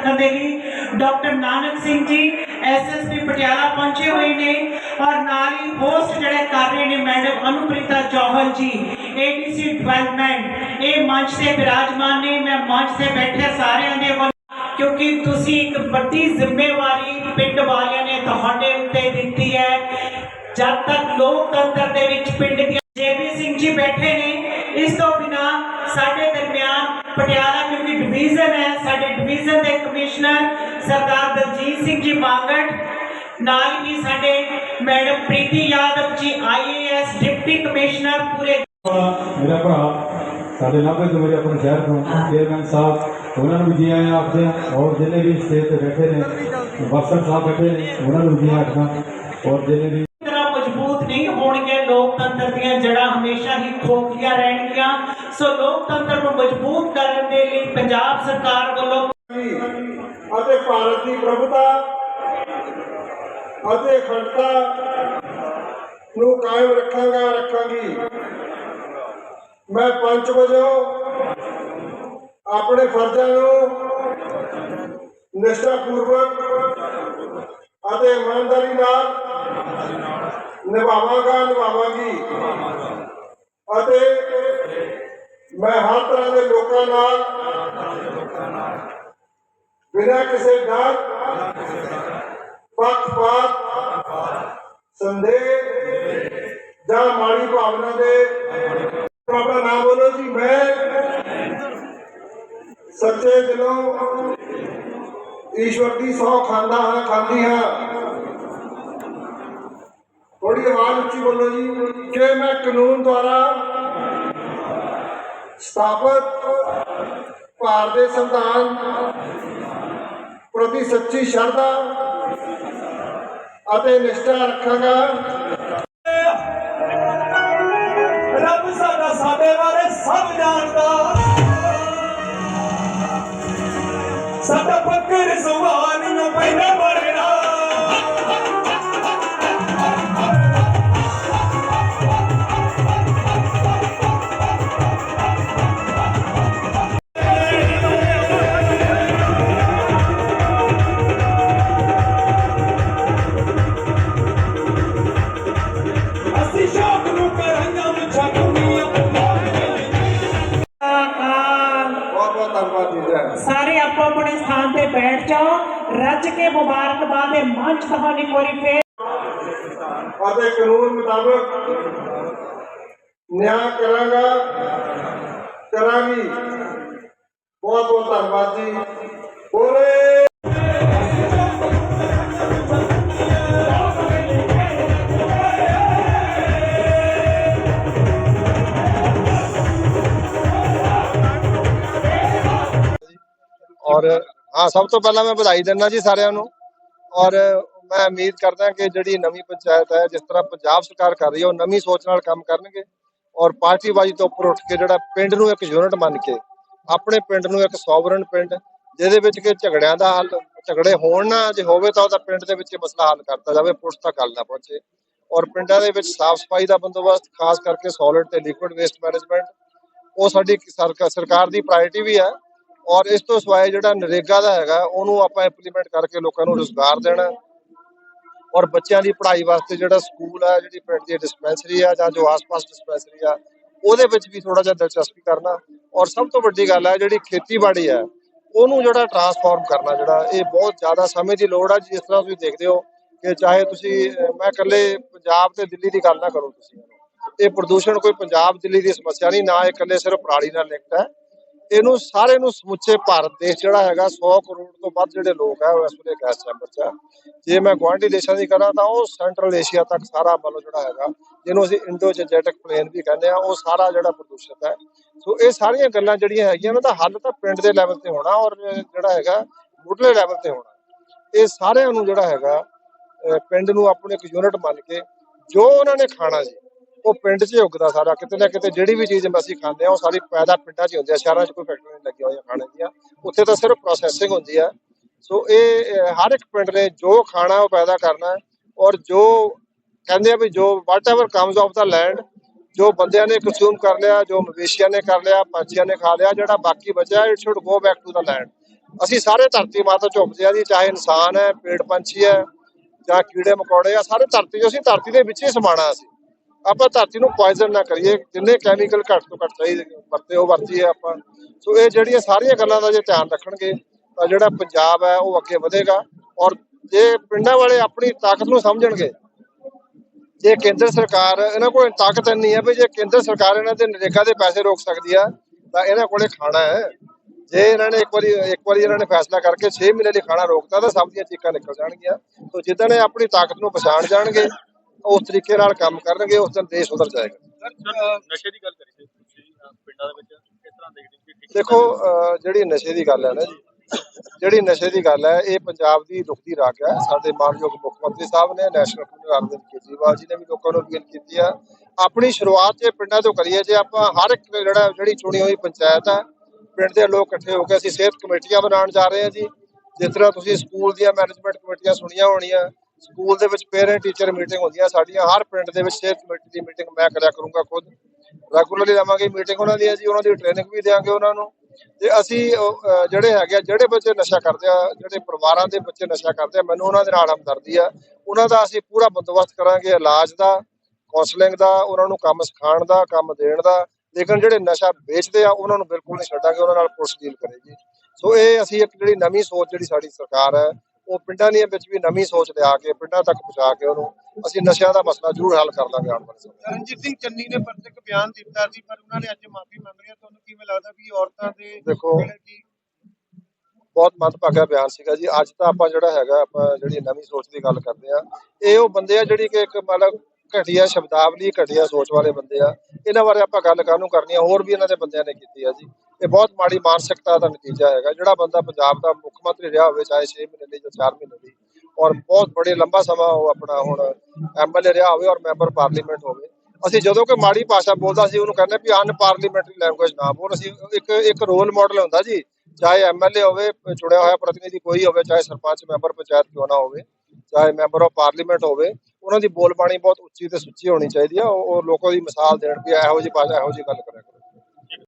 ਰੱਖਣ ਦੇ ਲਈ ਡਾਕਟਰ ਨਾਨਕ ਸਿੰਘ ਜੀ ਐਸਐਸਪੀ ਪਟਿਆਲਾ ਪਹੁੰਚੇ ਹੋਏ ਨੇ। ਔਰ ਨਾਲ ਹੀ ਹੋਸਟ ਜਿਹੜੇ ਕਰ ਰਹੇ ਨੇ ਮੈਡਮ ਅਨੁਪ੍ਰੀਤਾ ਜੌਹਲ ਜੀ ਏਡੀਸੀ ਡਿਵੈਲਪਮੈਂਟ ਇਹ ਮੰਚ ਤੇ ਬਿਰਾਜਮਾਨ ਨੇ। ਮੈਂ ਮੰਚ ਤੇ ਬੈਠੇ ਸਾਰਿਆਂ ਦੇ ਕਿਉਂਕਿ ਤੁਸੀਂ ਇੱਕ ਵੱਡੀ ਜ਼ਿੰਮੇਵਾਰੀ ਪਿੰਡ ਵਾਲਿਆਂ ਨੇ ਤੁਹਾਡੇ ਉੱਤੇ ਦਿੱਤੀ ਹੈ। ਜਦ ਤੱਕ ਲੋਕਤੰਤਰ ਦੇ ਵਿੱਚ ਪਿੰਡ ਦੀਆਂ ਜੇਪੀ ਸਿੰਘ ਜੀ ਬੈਠੇ ਨੇ, ਇਸ ਤੋਂ ਬਿਨਾ ਸਾਡੇ ਦਰਮਿਆਨ ਪਟਿਆਲਾ ਕਿਉਂਕਿ ਡਿਵੀਜ਼ਨ ਹੈ, ਸਾਡੇ ਡਿਵੀਜ਼ਨ ਦੇ ਕਮਿਸ਼ਨਰ ਸਰਦਾਰ ਦਲਜੀਤ ਸਿੰਘ ਜੀ ਮਾਂਗੜ ਨਾਲ ਹੀ ਸਾਡੇ ਮੈਡਮ ਪ੍ਰੀਤੀ ਯਾਦਵ ਜੀ ਆਈਏਐਸ ਡਿਪਟੀ ਕਮਿਸ਼ਨਰ ਪੂਰੇ ਮੇਰਾ ਭਰਾ ਸਾਡੇ ਨਾਭੇ ਤੋਂ ਮੇਰੇ ਆਪਣੇ ਸ਼ਹਿਰ ਤੋਂ ਚੇਅਰਮੈਨ ਸਾਹਿਬ ਉਹਨਾਂ ਨੂੰ ਜੀ ਆਇਆਂ ਆਖਦੇ ਹਾਂ ਔਰ ਜਿੰਨੇ ਵੀ ਸਟੇਜ ਤੇ ਬੈਠੇ ਨੇ ਬਖਸ਼ਣ ਸਾਹਿਬ ਬੈਠੇ ਨੇ ਉਹਨਾਂ ਨੂੰ ਜੀ ਆਖਦਾ ਔਰ ਜਿੰਨੇ ਵੀ ਤਰ੍ਹਾਂ ਮਜ਼ਬੂਤ ਨਹੀਂ ਹੋਣਗੇ ਲੋਕਤੰਤਰ ਦੀਆਂ ਜੜ੍ਹਾਂ ਹਮੇਸ਼ਾ ਹੀ ਖੋਖਲੀਆਂ ਰਹਿਣਗੀਆਂ। ਸੋ ਲੋਕਤੰਤਰ ਨੂੰ ਮਜ਼ਬੂਤ ਕਰਨ ਦੇ ਲਈ ਪੰਜਾਬ ਸਰਕਾਰ ਵੱਲੋਂ ਅਤੇ ਭਾਰਤ ਦੀ ਪ੍ਰਭੁਤਾ ਅਤੇ ਅਖੰਡਤਾ ਨੂੰ ਕਾਇਮ ਰੱਖਾਂਗਾ, ਰੱਖਾਂਗੀ। ਮੈਂ ਪੰਚ ਵਜੋਂ ਆਪਣੇ ਫਰਜ਼ਾਂ ਨੂੰ ਨਿਸ਼ਠਾ ਪੂਰਵਕ ਅਤੇ ਇਮਾਨਦਾਰੀ ਨਾਲ ਨਿਭਾਵਾਂਗਾ, ਨਿਭਾਵਾਂਗੀ। ਅਤੇ ਮੈਂ ਹਰ ਤਰ੍ਹਾਂ ਦੇ ਲੋਕਾਂ ਨਾਲ ਬਿਨਾਂ ਕਿਸੇ ਡਰ, ਪੱਖਪਾਤ, ਸੰਦੇਹ ਜਾਂ ਮਾੜੀ ਭਾਵਨਾ ਦੇ ਆਪਣਾ ਨਾਮ ਬੋਲੋ ਜੀ, ਮੈਂ ਸੱਚੇ ਦਿਲੋਂ ਈਸ਼ਵਰ ਦੀ ਸੌ ਖਾਂਦਾ ਹਾਂ, ਖਾਂਦੀ ਹਾਂ। ਥੋੜੀ ਆਵਾਜ਼ ਉੱਚੀ ਬੋਲੋ ਜੀ, ਕਿ ਮੈਂ ਕਾਨੂੰਨ ਦੁਆਰਾ ਸਥਾਪਿਤ ਭਾਰਤ ਦੇ ਸੰਵਿਧਾਨ ਪ੍ਰਤੀ ਸੱਚੀ ਸ਼ਰਧਾ ਅਤੇ ਨਿਸ਼ਠਾ ਰੱਖਾਂਗਾ। ਤੇ ਬੈਠ ਜਾਓ ਰੱਜ ਕੇ ਮੁਬਾਰਕਬਾਦ ਦੇ ਮੰਚ ਤੁਹਾਨੂੰ ਇੱਕ ਵਾਰੀ ਫੇਰ ਅਤੇ ਕਾਨੂੰਨ ਮੁਤਾਬਕ ਨਿਆਂ ਕਰਾਂਗਾ ਕਰਾਂਗੀ ਬਹੁਤ ਹਾਂ, ਸਭ ਤੋਂ ਪਹਿਲਾਂ ਮੈਂ ਵਧਾਈ ਦਿੰਦਾ ਜੀ ਸਾਰਿਆਂ ਨੂੰ। ਔਰ ਮੈਂ ਉਮੀਦ ਕਰਦਾ ਕਿ ਜਿਹੜੀ ਨਵੀਂ ਪੰਚਾਇਤ ਹੈ, ਜਿਸ ਤਰ੍ਹਾਂ ਪੰਜਾਬ ਸਰਕਾਰ ਕਰ ਰਹੀ ਹੈ, ਉਹ ਨਵੀਂ ਸੋਚ ਨਾਲ ਕੰਮ ਕਰਨਗੇ ਔਰ ਪਾਰਟੀਬਾਜ਼ੀ ਤੋਂ ਉੱਪਰ ਉੱਠ ਕੇ ਜਿਹੜਾ ਪਿੰਡ ਨੂੰ ਇੱਕ ਯੂਨਿਟ ਮੰਨ ਕੇ, ਆਪਣੇ ਪਿੰਡ ਨੂੰ ਇੱਕ ਸੋਵਰਨ ਪਿੰਡ, ਜਿਹਦੇ ਵਿੱਚ ਕਿ ਝਗੜਿਆਂ ਦਾ ਹੱਲ, ਝਗੜੇ ਹੋਣ ਨਾ ਜੇ ਹੋਵੇ ਤਾਂ ਉਹਦਾ ਪਿੰਡ ਦੇ ਵਿੱਚ ਮਸਲਾ ਹੱਲ ਕਰਤਾ ਜਾਵੇ, ਪੁਲਿਸ ਤੱਕ ਹੱਲ ਨਾ ਪਹੁੰਚੇ। ਔਰ ਪਿੰਡਾਂ ਦੇ ਵਿੱਚ ਸਾਫ਼ ਸਫ਼ਾਈ ਦਾ ਬੰਦੋਬਸਤ, ਖਾਸ ਕਰਕੇ ਸੋਲਿਡ ਤੇ ਲਿਕੁਇਡ ਵੇਸਟ ਮੈਨੇਜਮੈਂਟ ਉਹ ਸਾਡੀ ਸਰਕਾਰ ਦੀ ਪ੍ਰਾਇੋਰਟੀ ਵੀ ਹੈ। ਔਰ ਇਸ ਤੋਂ ਸਿਵਾਏ ਜਿਹੜਾ ਨਰੇਗਾ ਦਾ ਹੈਗਾ, ਉਹਨੂੰ ਆਪਾਂ ਇੰਪਲੀਮੈਂਟ ਕਰਕੇ ਲੋਕਾਂ ਨੂੰ ਰੋਜ਼ਗਾਰ ਦੇਣਾ। ਔਰ ਬੱਚਿਆਂ ਦੀ ਪੜ੍ਹਾਈ ਵਾਸਤੇ ਜਿਹੜਾ ਸਕੂਲ ਹੈ ਜਿਹੜੀ ਪਿੰਡ ਦੀ ਡਿਸਪੈਂਸਰੀ ਆ ਜਾਂ ਜੋ ਆਸ-ਪਾਸ ਡਿਸਪੈਂਸਰੀ ਆ, ਉਹਦੇ ਵਿੱਚ ਵੀ ਥੋੜਾ ਜਿਹਾ ਦਿਲਚਸਪੀ ਕਰਨਾ। ਔਰ ਸਭ ਤੋਂ ਵੱਡੀ ਗੱਲ ਹੈ ਜਿਹੜੀ ਖੇਤੀਬਾੜੀ ਹੈ ਉਹਨੂੰ ਜਿਹੜਾ ਟਰਾਂਸਫਾਰਮ ਕਰਨਾ ਜਿਹੜਾ, ਇਹ ਬਹੁਤ ਜ਼ਿਆਦਾ ਸਮੇਂ ਦੀ ਲੋੜ ਆ। ਜਿਸ ਤਰ੍ਹਾਂ ਤੁਸੀਂ ਦੇਖਦੇ ਹੋ ਕਿ ਚਾਹੇ ਤੁਸੀਂ ਮੈਂ ਇਕੱਲੇ ਪੰਜਾਬ ਤੇ ਦਿੱਲੀ ਦੀ ਗੱਲ ਨਾ ਕਰੋ ਤੁਸੀਂ। ਇਹ ਪ੍ਰਦੂਸ਼ਣ ਕੋਈ ਪੰਜਾਬ, ਦਿੱਲੀ ਦੀ ਸਮੱਸਿਆ ਨਹੀਂ, ਨਾ ਇਹ ਇਕੱਲੇ ਸਿਰਫ ਪਰਾਲੀ ਨਾਲ ਲਿੰਕਡ ਹੈ। ਇਹਨੂੰ ਸਾਰੇ ਨੂੰ ਸਮੁੱਚੇ ਭਾਰਤ ਦੇਸ਼ ਜਿਹੜਾ ਹੈਗਾ 100 ਕਰੋੜ ਤੋਂ ਵੱਧ ਜਿਹੜੇ ਲੋਕ ਹੈ ਉਹ ਇਸ ਵੇਲੇ ਗੈਸ ਚੈਂਬਰ 'ਚ ਹੈ ਜੇ ਮੈਂ ਗੁਆਂਢੀ ਦੇਸ਼ਾਂ ਦੀ ਕਰਾਂ ਤਾਂ ਉਹ ਸੈਂਟਰਲ ਏਸ਼ੀਆ ਤੱਕ ਸਾਰਾ ਮਤਲਬ ਜਿਹੜਾ ਹੈਗਾ, ਜਿਹਨੂੰ ਅਸੀਂ ਇੰਡੋ ਜੈਟਿਕ ਪਲੇਨ ਵੀ ਕਹਿੰਦੇ ਆ, ਉਹ ਸਾਰਾ ਜਿਹੜਾ ਪ੍ਰਦੂਸ਼ਿਤ ਹੈ। ਸੋ ਇਹ ਸਾਰੀਆਂ ਗੱਲਾਂ ਜਿਹੜੀਆਂ ਹੈਗੀਆਂ ਨਾ ਤਾਂ ਹੱਲ ਤਾਂ ਪਿੰਡ ਦੇ ਲੈਵਲ ਤੇ ਹੋਣਾ ਔਰ ਜਿਹੜਾ ਹੈਗਾ ਮੁੱਢਲੇ ਲੈਵਲ ਤੇ ਹੋਣਾ। ਇਹ ਸਾਰਿਆਂ ਨੂੰ ਜਿਹੜਾ ਹੈਗਾ ਪਿੰਡ ਨੂੰ ਆਪਣੇ ਇੱਕ ਯੂਨਿਟ ਮੰਨ ਕੇ ਜੋ ਉਹਨਾਂ ਨੇ ਖਾਣਾ ਜੀ ਉਹ ਪਿੰਡ 'ਚ ਹੀ ਉੱਗਦਾ ਸਾਰਾ, ਕਿਤੇ ਨਾ ਕਿਤੇ ਜਿਹੜੀ ਵੀ ਚੀਜ਼ ਅਸੀਂ ਖਾਂਦੇ ਆ ਉਹ ਸਾਰੀ ਪੈਦਾ ਪਿੰਡਾਂ 'ਚ ਹੀ ਹੁੰਦੀ ਆ ਸ਼ਹਿਰਾਂ 'ਚ ਕੋਈ ਫੈਕਟਰੀ ਨਹੀਂ ਲੱਗੀ ਹੋਈਆਂ ਖਾਣੇ ਦੀਆਂ। ਉੱਥੇ ਤਾਂ ਸਿਰਫ ਪ੍ਰੋਸੈਸਿੰਗ ਹੁੰਦੀ ਆ ਸੋ ਇਹ ਹਰ ਇੱਕ ਪਿੰਡ ਨੇ ਜੋ ਖਾਣਾ ਉਹ ਪੈਦਾ ਕਰਨਾ ਔਰ ਜੋ ਕਹਿੰਦੇ ਆ ਵੀ ਜੋ whatever comes of the land ਜੋ ਬੰਦਿਆਂ ਨੇ ਕੰਜ਼ੂਮ ਕਰ ਲਿਆ, ਜੋ ਮਵੇਸ਼ੀਆਂ ਨੇ ਕਰ ਲਿਆ, ਪੰਛੀਆਂ ਨੇ ਖਾ ਲਿਆ, ਜਿਹੜਾ ਬਾਕੀ ਬਚਿਆ it should go back to the land ਅਸੀਂ ਸਾਰੇ ਧਰਤੀ ਮਾਤਾ ਝੁਕਦੇ ਆ ਜੀ, ਚਾਹੇ ਇਨਸਾਨ ਹੈ, ਪੇੜ ਪੰਛੀ ਹੈ ਜਾਂ ਕੀੜੇ ਮਕੌੜੇ ਆ, ਸਾਰੇ ਧਰਤੀ ਅਸੀਂ ਧਰਤੀ ਦੇ ਵਿੱਚ ਹੀ ਸਮਾਣਾ ਅਸੀਂ। ਆਪਾਂ ਧਰਤੀ ਨੂੰ ਪੋਇਜ਼ਨ ਨਾ ਕਰੀਏ, ਜਿੰਨੇ ਕੈਮੀਕਲ ਘੱਟ ਤੋਂ ਘੱਟ ਚਾਹੀਦੇ ਵਰਤੇ ਉਹ ਵਰਤੀਏ ਆਪਾਂ। ਸੋ ਇਹ ਜਿਹੜੀਆਂ ਸਾਰੀਆਂ ਗੱਲਾਂ ਦਾ ਜੇ ਧਿਆਨ ਰੱਖਣਗੇ, ਤਾਂ ਜਿਹੜਾ ਪੰਜਾਬ ਹੈ, ਉਹ ਅੱਗੇ ਵਧੇਗਾ। ਔਰ ਜੇ ਪਿੰਡਾਂ ਵਾਲੇ ਆਪਣੀ ਤਾਕਤ ਨੂੰ ਸਮਝਣਗੇ, ਜੇ ਕੇਂਦਰ ਸਰਕਾਰ, ਇਹਨਾਂ ਕੋਲ ਤਾਕਤ ਇੰਨੀ ਹੈ ਵੀ ਜੇ ਕੇਂਦਰ ਸਰਕਾਰ ਇਹਨਾਂ ਦੇ ਨਰੇਗਾ ਦੇ ਪੈਸੇ ਰੋਕ ਸਕਦੀ ਆ ਤਾਂ ਇਹਨਾਂ ਕੋਲੇ ਖਾਣਾ ਹੈ। ਜੇ ਇਹਨਾਂ ਨੇ ਇੱਕ ਵਾਰੀ ਇੱਕ ਵਾਰੀ ਇਹਨਾਂ ਨੇ ਫੈਸਲਾ ਕਰਕੇ 6 ਮਹੀਨੇ ਲਈ ਖਾਣਾ ਰੋਕਤਾ, ਤਾਂ ਸਭ ਦੀਆਂ ਚੀਕਾਂ ਨਿਕਲ ਜਾਣਗੀਆਂ। ਤੋਂ ਜਿੱਦਣ ਇਹ ਆਪਣੀ ਤਾਕਤ ਨੂੰ ਪਛਾਣ ਜਾਣਗੇ ਉਸ ਤਰੀਕੇ ਨਾਲ ਕੰਮ ਕਰਨਗੇ ਉਸ ਦਿਨ ਦੇਸ਼ ਸੁਧਰ ਜਾਏਗਾ। ਨਸ਼ੇ ਦੀ ਗੱਲ ਕਰੀ ਸੀ ਤੁਸੀਂ ਅਹ ਪਿੰਡਾਂ ਦੇ ਵਿੱਚ ਕਿਸ ਤਰ੍ਹਾਂ ਦੇਖਦੇ ਹੋ ਕਿ ਠੀਕ ਦੇਖੋ ਜਿਹੜੀ ਨਸ਼ੇ ਦੀ ਗੱਲ ਹੈ ਨਾ ਜੀ ਜਿਹੜੀ ਨਸ਼ੇ ਦੀ ਗੱਲ ਹੈ ਇਹ ਪੰਜਾਬ ਦੀ ਦੁਖਦੀ ਰਾਗ ਹੈ। ਸਾਡੇ ਮਾਨਯੋਗ ਮੁੱਖ ਮੰਤਰੀ ਸਾਹਿਬ ਨੇ ਨੈਸ਼ਨਲ ਕਮਿਸ਼ਨ ਅਰਵਿੰਦ ਕੇਜਰੀਵਾਲ ਜੀ ਨੇ ਵੀ ਲੋਕਾਂ ਨੂੰ ਅਪੀਲ ਕੀਤੀ ਆ ਆਪਣੀ ਸ਼ੁਰੂਆਤ ਜੇ ਪਿੰਡਾਂ ਤੋਂ ਕਰੀਏ ਜੇ ਆਪਾਂ ਹਰ ਇੱਕ ਜਿਹੜਾ ਜਿਹੜੀ ਚੁਣੀ ਹੋਈ ਪੰਚਾਇਤ ਹੈ ਪਿੰਡ ਦੇ ਲੋਕ ਇਕੱਠੇ ਹੋ ਕੇ ਅਸੀਂ ਸਿਹਤ ਕਮੇਟੀਆਂ ਬਣਾਉਣ ਜਾ ਰਹੇ ਹਾਂ ਜੀ। ਜਿਸ ਤਰ੍ਹਾਂ ਤੁਸੀਂ ਸਕੂਲ ਦੀਆਂ ਮੈਨੇਜਮੈਂਟ ਕਮੇਟੀਆਂ ਸੁਣੀਆਂ ਹੋਣੀਆਂ ਸਕੂਲ ਦੇ ਵਿੱਚ ਪੇਰੈਂਟ ਟੀਚਰ ਮੀਟਿੰਗ ਹੁੰਦੀਆਂ ਸਾਡੀਆਂ ਹਰ ਪਿੰਡ ਦੇ ਵਿੱਚ ਸਿਹਤ ਕਮੇਟੀ ਦੀ ਮੀਟਿੰਗ ਮੈਂ ਕਰਿਆ ਕਰੂੰਗਾ ਖੁਦ। ਰੈਗੂਲਰਲੀ ਲਵਾਂਗੇ ਮੀਟਿੰਗ ਉਹਨਾਂ ਦੀ ਹੈ ਜੀ, ਉਹਨਾਂ ਦੀ ਟ੍ਰੇਨਿੰਗ ਵੀ ਦੇਵਾਂਗੇ ਉਹਨਾਂ ਨੂੰ। ਤੇ ਅਸੀਂ ਜਿਹੜੇ ਹੈਗੇ ਆ, ਜਿਹੜੇ ਬੱਚੇ ਨਸ਼ਾ ਕਰਦੇ ਆ, ਜਿਹੜੇ ਪਰਿਵਾਰਾਂ ਦੇ ਬੱਚੇ ਨਸ਼ਾ ਕਰਦੇ ਆ, ਮੈਨੂੰ ਉਹਨਾਂ ਦੇ ਨਾਲ ਹਮਦਰਦੀ ਆ। ਉਹਨਾਂ ਦਾ ਅਸੀਂ ਪੂਰਾ ਬੰਦੋਬਸਤ ਕਰਾਂਗੇ ਇਲਾਜ ਦਾ ਕਾਉਂਸਲਿੰਗ ਦਾ, ਉਹਨਾਂ ਨੂੰ ਕੰਮ ਸਿਖਾਉਣ ਦਾ, ਕੰਮ ਦੇਣ ਦਾ। ਲੇਕਿਨ ਜਿਹੜੇ ਨਸ਼ਾ ਵੇਚਦੇ ਆ, ਉਹਨਾਂ ਨੂੰ ਬਿਲਕੁਲ ਨਹੀਂ ਛੱਡਾਂਗੇ, ਉਹਨਾਂ ਨਾਲ ਪੁਲਿਸ ਡੀਲ ਕਰੇਗੀ। ਸੋ ਇਹ ਅਸੀਂ ਇੱਕ ਜਿਹੜੀ ਨਵੀਂ ਸੋਚ ਜਿਹੜੀ ਸਾਡੀ ਸਰਕਾਰ ਹੈ ਉਹ ਪਿੰਡਾਂ ਦੀਆਂ ਵਿੱਚ ਵੀ ਨਵੀਂ ਸੋਚ ਲਿਆ ਕੇ ਪਿੰਡਾਂ ਤੱਕ ਪਹੁੰਚਾ ਕੇ ਉਹਨੂੰ ਅਸੀਂ ਨਸ਼ਿਆਂ ਦਾ ਮਸਲਾ ਜ਼ਰੂਰ ਹੱਲ ਕਰ ਲਾਂਗੇ ਆਉਣ ਵਾਲੇ ਸਮੇਂ। ਰਣਜੀਤ ਸਿੰਘ ਚੰਨੀ ਨੇ ਪ੍ਰਤੱਖ ਬਿਆਨ ਦਿੱਤਾ ਸੀ ਪਰ ਉਹਨਾਂ ਨੇ ਅੱਜ ਮਾਫੀ ਮੰਗ ਲਈ। ਤੁਹਾਨੂੰ ਕਿਵੇਂ ਲੱਗਦਾ ਵੀ ਔਰਤਾਂ ਦੇ ਦੇਖੋ ਬਹੁਤ ਮੰਦਭਾਗਾ ਬਿਆਨ ਸੀਗਾ ਜੀ ਅੱਜ ਤਾਂ ਆਪਾਂ ਜਿਹੜਾ ਹੈਗਾ ਆਪਾਂ ਜਿਹੜੀ ਨਵੀਂ ਸੋਚ ਦੀ ਗੱਲ ਕਰਦੇ ਆ ਇਹ ਉਹ ਬੰਦੇ ਆ ਜਿਹੜੀ ਕਿ ਇੱਕ ਮਤਲਬ ਘਟੀਆ ਸ਼ਬਦਾਵਲੀ, ਘਟੀਆ ਸੋਚ ਵਾਲੇ ਬੰਦੇ ਆ। ਇਹਨਾਂ ਬਾਰੇ ਆਪਾਂ ਗੱਲ ਕਾਹਨੂੰ ਕਰਨੀ ਆ, ਹੋਰ ਵੀ ਇਹਨਾਂ ਦੇ ਬੰਦਿਆਂ ਨੇ ਕੀਤੀ ਆ ਜੀ। ਇਹ ਬਹੁਤ ਮਾੜੀ ਮਾਨਸਿਕਤਾ ਦਾ ਨਤੀਜਾ ਹੈਗਾ। ਜਿਹੜਾ ਬੰਦਾ ਪੰਜਾਬ ਦਾ ਮੁੱਖ ਮੰਤਰੀ ਰਿਹਾ ਹੋਵੇ, ਚਾਹੇ 6 ਮਹੀਨੇ ਲਈ ਜਾਂ 4 ਮਹੀਨੇ ਲਈ ਔਰ ਬਹੁਤ ਬੜੇ ਲੰਬਾ ਸਮਾਂ ਉਹ ਆਪਣਾ ਹੁਣ ਐਮਐਲਏ ਰਿਹਾ ਹੋਵੇ ਔਰ ਮੈਂਬਰ ਪਾਰਲੀਮੈਂਟ ਹੋਵੇ, ਅਸੀਂ ਜਦੋਂ ਕੋਈ ਮਾੜੀ ਭਾਸ਼ਾ ਬੋਲਦਾ ਸੀ ਉਹਨੂੰ ਕਹਿੰਦੇ ਵੀ ਅਨ ਪਾਰਲੀਮੈਂਟਰੀ ਲੈਂਗੁਏਜ ਨਾ ਬੋਲ ਅਸੀਂ ਇੱਕ ਇੱਕ ਰੋਲ ਮਾਡਲ ਹੁੰਦਾ ਜੀ, ਚਾਹੇ ਐਮਐਲਏ ਹੋਵੇ, ਚੁਣਿਆ ਹੋਇਆ ਪ੍ਰਤੀਨਿਧੀ ਕੋਈ ਹੋਵੇ, ਚਾਹੇ ਸਰਪੰਚ, ਮੈਂਬਰ ਪੰਚਾਇਤ ਕਿਉਂ ਨਾ ਹੋਵੇ, ਚਾਹੇ ਮੈਂਬਰ ਆਫ ਪਾਰਲੀਮੈਂਟ ਹੋਵੇ ਉਹਨਾਂ ਦੀ ਬੋਲਬਾਣੀ ਬਹੁਤ ਉੱਚੀ ਤੇ ਸੁੱਚੀ ਹੋਣੀ ਚਾਹੀਦੀ ਆ, ਉਹ ਲੋਕਾਂ ਦੀ ਮਿਸਾਲ ਦੇਣ ਵੀ ਇਹੋ ਜਿਹੀ ਭਾਸ਼ਾ ਇਹੋ ਜਿਹੀ ਗੱਲ ਕਰਿਆ ਕਰੋ।